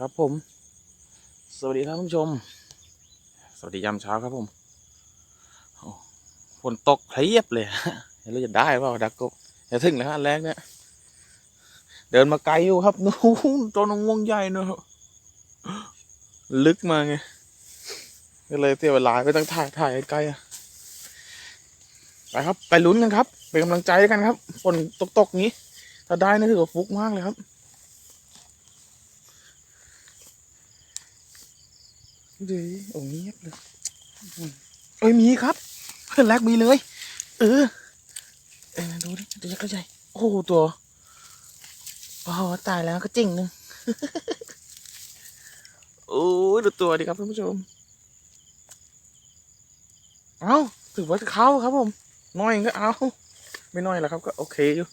ครับผม สวัสดีครับท่านผู้ชม สวัสดียามเช้าครับผมโอ้ฝนตกเพียบเลยเดี๋ยวเราจะได้เปล่าดักกบจะถึงแล้วฮะอันแรกเนี่ย เดินมาไกลอยู่ครับนู้นต้นงวงใหญ่เนอะลึกมาไงก็เลยเสียเวลาไปตั้งถ่ายถ่ายไกลอะไปครับ ไปลุ้นกันครับ เป็นกำลังใจกันครับฝนตกๆงี้ ถ้าได้นี่ถือว่าฟุกมากเลยครับ ดีโอ้เงียบเลยเอ้ยมีครับเพื่อนแรกมีเลย เออเออดูดิตัวยักษ์ใหญ่โอ้โหตัวโอ้โหตายแล้วก็จริงหนึงโอ้ยดูตัวดิครับท่านผู้ชม เอาถือว่าจะเข้าครับผมน้อยก็เอา ไม่น้อยแล้วครับก็โอเคอยู่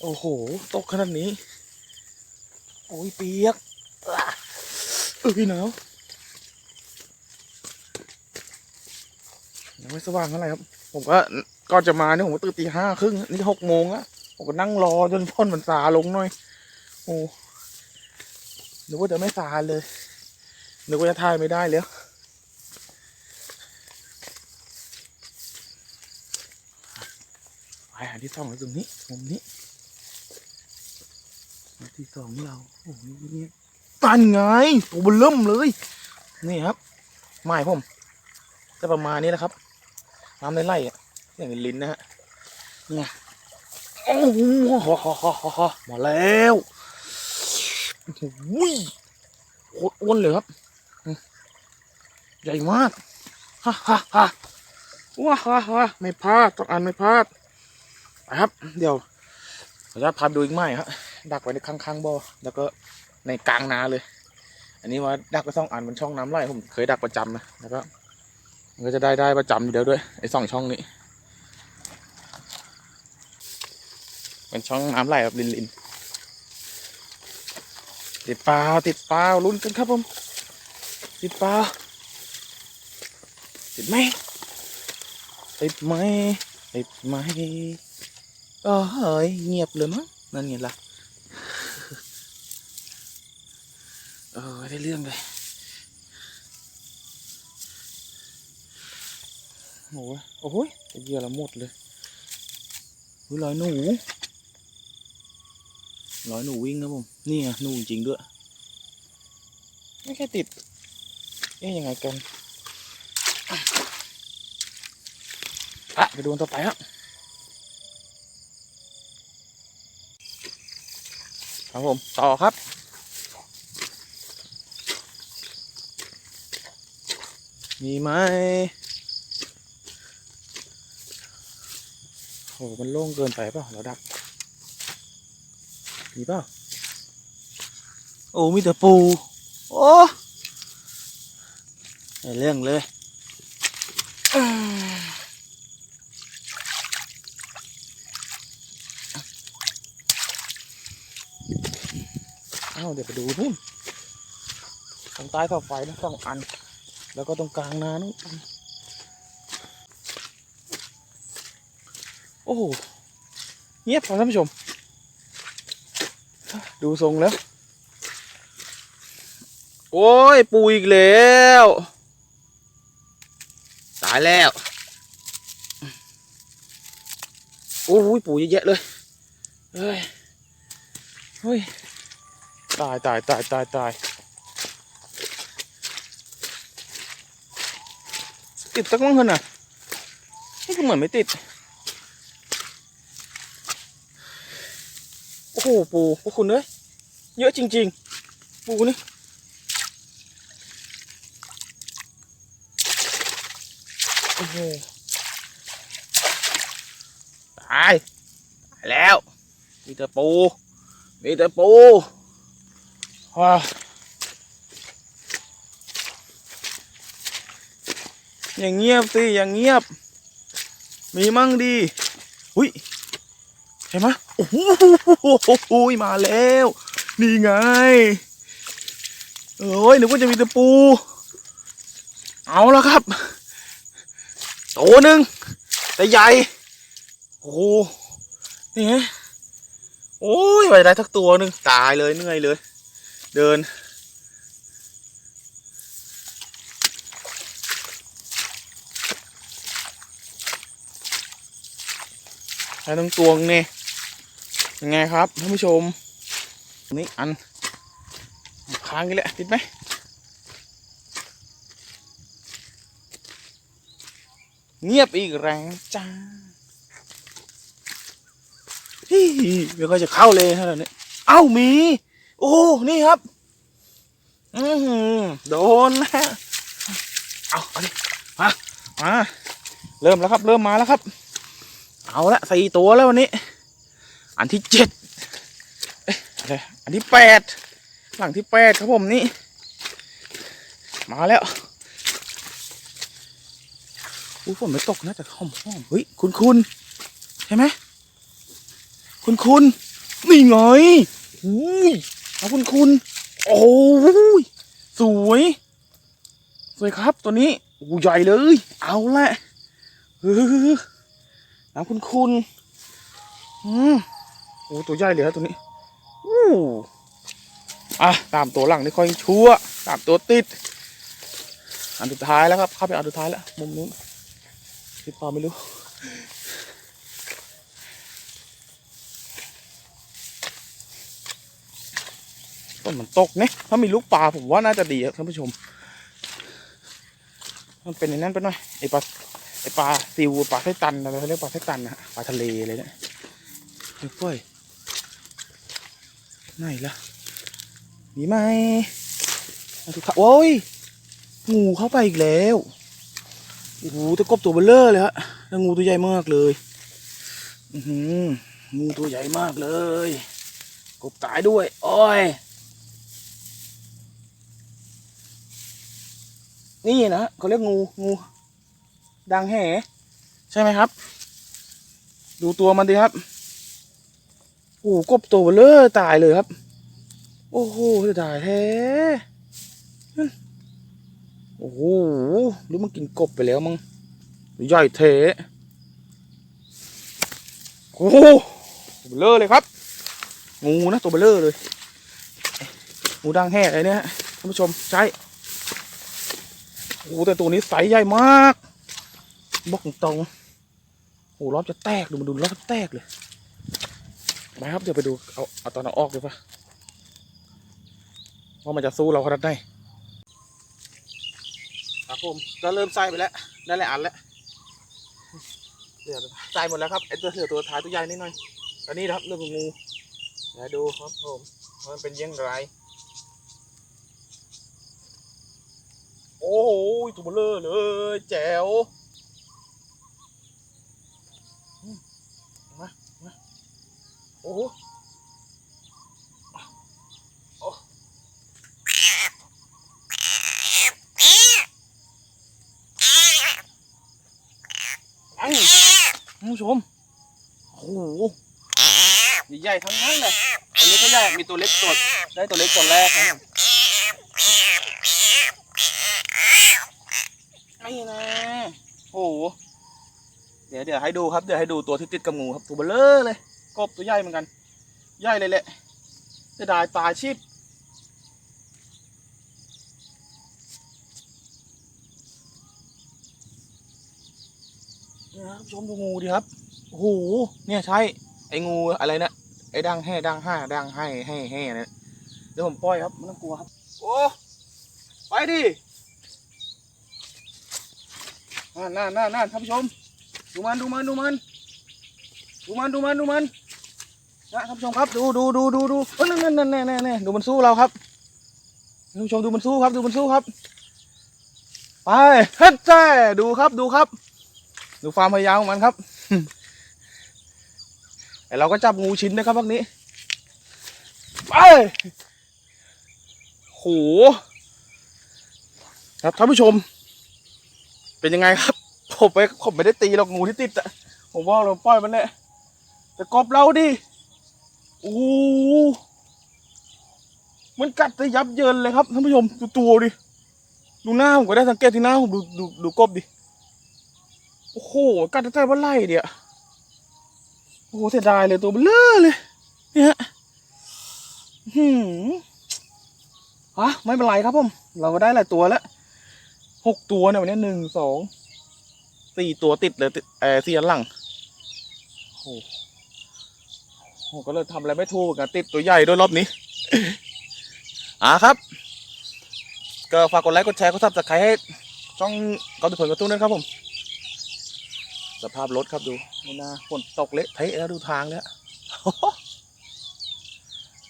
โอ้โห ตกขนาดนี้ โอ้ยเปียก เออพี่หนาวยังไม่สว่างเท่าไหร่ครับ ผมก็ก่อนจะมาเนี่ยผมตื่นตีห้าครึ่งนี่หกโมงอะผมก็นั่งรอจนพ่นมันซาลงหน่อย โอ้นึกว่าจะไม่ซาเลยนึกว่าจะถ่ายไม่ได้แล้วไปหาที่ซ่องไว้ตรงนี้มุมนี้ที่สองเราโอ้โหนี่ ตันไงโอ้เบเริ่มเลย นี่ครับไม้ผมจะประมาณนี้แหละครับน้ำในไร่อะอย่างลิ้นนะฮะเนี่ยโอ้โหมาแล้วโอ้โหโคตรอ้วนเลยครับ ใหญ่มากฮ่าฮ่าฮ่าว้าฮ่าฮ่าไม่พลาดต้องอ่านไม่พลาดไปครับ เดี๋ยวขออนุญาตพาไปดูอีกไม้ครับดักไว้ในข้างๆบ่อแล้วก็ ในกลางนาเลย อันนี้ว่าดักไปสองอันมันช่องน้ำไหลผมเคยดักประจำนะแล้วก็มันก็จะได้ได้ประจำอยู่เดียวด้วยไอ้สองช่องนี้เป็นช่องน้ำไหลแบบลินลินๆติดปลาติดปลาลุ้นกันครับผมติดปลาติดไหมติดไหมติดไหมเออเฮ้ยเงียบเลยมั้งนั่นไงล่ะ เออได้เรื่องเลยโอ้ยโอ้ยไอ้เหยื่อละหมดเลยอุ้ยลอยหนูลอยหนูวิ่งนะผมนี่ไงหนูจริงด้วย ไม่แค่ติดเอ๊ยยังไงกันอะไปดูต่อไปครับครับผม ต่อครับ มีไหมโอ้มันโล่งเกินไปเปล่าเราดัก มีเปล่าโอ้มีแต่ปู โอ้ไอเรื่องเลยเอ้าเดี๋ยวไปดูนู่นตรงใต้เสาไฟนะสองอัน แล้วก็ตรงกลางนานู่นอันโอ้โหเงียบครับท่านผู้ชม ดูทรงแล้ว โอ้ยปูอีกแล้ว ตายแล้ว โอ้ยปูเยอะแยะเลยเฮ้ยเฮ้ยตายตายตายตายตาย ติดสักมั้งคนน่ะนี่ก็เหมือนไม่ติด โอ้โหปูพวกคุณเอ้ยเยอะจริง ๆ ปูนี่โอ้โหตายตายแล้ว มีแต่ปู มีแต่ปูว้า อย่างเงียบสิอย่างเงียบ มีมั่งดีอุ้ยเห็นไหมโอ้โหมาแล้ว นี่ไงเอ้ยนึกว่าจะมีต่ปู เอาแล้วครับตัวหนึ่งแต่ใหญ่ โอ้โหนี่ไงโอ้ยไปได้ทักตัวหนึ่งตายเลยเหนื่อยเลย เดิน แล้วต้องตวงนี่ยังไงครับท่านผู้ชม นี่อันค้างกันแหละติดไหมเงียบอีกแรงจ้าฮิไม่ค่อยจะเข้าเลยเท่าไหร่นี่เอ้ามี โอ้ นี่ครับอือหือโดนแล้วเอาเอาดิมามาเริ่มแล้วครับ เริ่มมาแล้วครับ เอาละสี่ตัวแล้ววันนี้ อันที่เจ็ดเอ๊ะอันที่แปดหลังที่แปดครับผมนี่ มาแล้วอุ้ยฝนไม่ตกนะแต่หอมหอมเฮ้ยคุณคุณใช่ไหมคุณคุณนี่ไงอุ้ยเอาคุณคุณโอ้ยสวย สวยครับตัวนี้โอ้ใหญ่เลย เอาละเออ น้ำคุณคุณอืมโอ้ตัวใหญ่เลยครับตัวนี้อู้อะตามตัวหลังนี่ค่อยชั่ว ตามตัวติด อันสุดท้ายแล้วครับเข้าไปอันสุดท้ายแล้วมุมนู้นติดปลาไม่รู้ต้นมันตกเนี่ยถ้ามีลูกปลาผมว่าน่าจะดีครับท่านผู้ชม มันเป็นอย่างนั้นไปหน่อยไอปลา ไอปลาซิวปลาไส้ตันอะไรเขาเรียกปลาไส้ตันนะปลาทะเลเลยเนี่ยเฮ้ยเฟ้ยไหนล่ะมีไหมมาดูค่ะโอ้ยงูเข้าไปอีกแล้วโอ้โหตะกบตัวเบลเลอร์เลยฮะแล้วงูตัวใหญ่มากเลยอืองูตัวใหญ่มากเลย กบตายด้วย โอ้ย นี่นะเขาเรียกงูงู ดังแห่ใช่ไหมครับ ดูตัวมันดิครับโอ้หกบตัวเบลอตายเลยครับ โอ้โหจะตายแท้โอ้โหหรือมันกินกบไปแล้วมั้งใหญ่เทโอ้โหตัวเบลอเลยครับ งูนะตัวเบลอเลยงูดังแห่เลยเนี่ยท่านผู้ชมใช่โอ้แต่ตัวนี้ไซส์ใหญ่มาก บอกตรงโอ้โหรอจะแตกดูมาดูรอแตกเลยไปครับเดี๋ยวไปดูเอาเอาตอนเอาออกเลยปะว่ามันจะสู้เราขนาดไหนครับผมก็เริ่มใส่ไปแล้วได้หลายอันแล้วเดี๋ยวใส่หมดแล้วครับไอตัวเสือตัวท้ายตัวใหญ่นิดหน่อยตอนนี้นะครับเรื่องของงูเดี๋ยวดูครับผมมันเป็นยังไงโอ้โหตัวเบลอเลยแจ๋วอืมมามา โอ้โหโอ้ไอ้ท่านผู้ชมโอ้โหใหญ่ๆทั้งนั้นเลยตัวเล็กก็ใหญ่มีตัวเล็กตัวได้ตัวเล็กตัวแรกนะครับไม่นะโอ้โหเดี๋ยวเดี๋ยวให้ดูครับ เดี๋ยวให้ดูตัวที่ติดกับงูครับ ตัวเบลเลอร์เลย กบตัวใหญ่เหมือนกัน ใหญ่เลยแหละจะได้ตายชีพนี่ยครับชมดูงูดิครับโอ้โหเนี่ยใช่ไอ้งูอะไรนะไอ้ดังแห่ดังห้าดังให้ให้ให้เนี่ยเดี๋ยวผมปล่อยครับไม่ต้องกลัวครับ โอ้ไปดินั่นนั่นนั่นนั่นท่านผู้ชมดูมันดูมันดูมันดูมันดูมันดูมัน นะท่านผู้ชมครับดูดูดูดูดูเอ้ยนั่นนั่นนั่นน่แน่นดูมันสู้เราครับท่านผู้ชมดูมันสู้ครับ ดูมันสู้ครับ ไปเฮ้ยแจ้ดูครับดูครับ ดูความพยายามของมันครับแต่เราก็จับงูชิ้นนะครับพวกนี้ไปโหครับท่านผู้ชม เป็นยังไงครับผมไปผมไม่ได้ตีหรอกงูที่ติดอะผมว่าเราปล่อยมันแหละแต่กบเราดิ โอ้โหมันกัดจะยับเยินเลยครับท่านผู้ชมดูตัวดิ ดูหน้าผมก็ได้สังเกตที่หน้าผมดูดูดูกบดิ โอ้โห กัดจะใจว่าไล่เดียวโอ้โหเสียดายเลยตัวเบลอเลย เนี่ยหืมอะไม่เป็นไรครับผม เราก็ได้หลายตัวแล้วหกตัวเนี่ยวันนี้หนึ่งสองสี่ตัวติดเลยเออสี่อันหลังโอ้โห โหก็เลยทำอะไรไม่ถูกกันติดตัวใหญ่ด้วยรอบนี้ อ่าครับ ก็ฝากกดไลค์กดแชร์กดซับสไครต์ให้ช่องกอล์ฟผลกระตุ้นด้วยครับผม สภาพรถครับดูไม่น่าฝนตกเละเทะแล้วดูทางแล้ว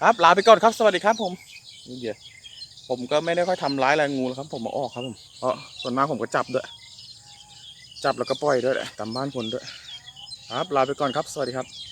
ครับลาไปก่อนครับสวัสดีครับผมนี่เดี๋ยวผมก็ไม่ได้ค่อยทำร้ายอะไรงูหรอกครับ ผมมาออกครับผมเพราะส่วนมากผมก็จับด้วย จับแล้วก็ปล่อยด้วยตามบ้านคนด้วย ครับลาไปก่อนครับ สวัสดีครับ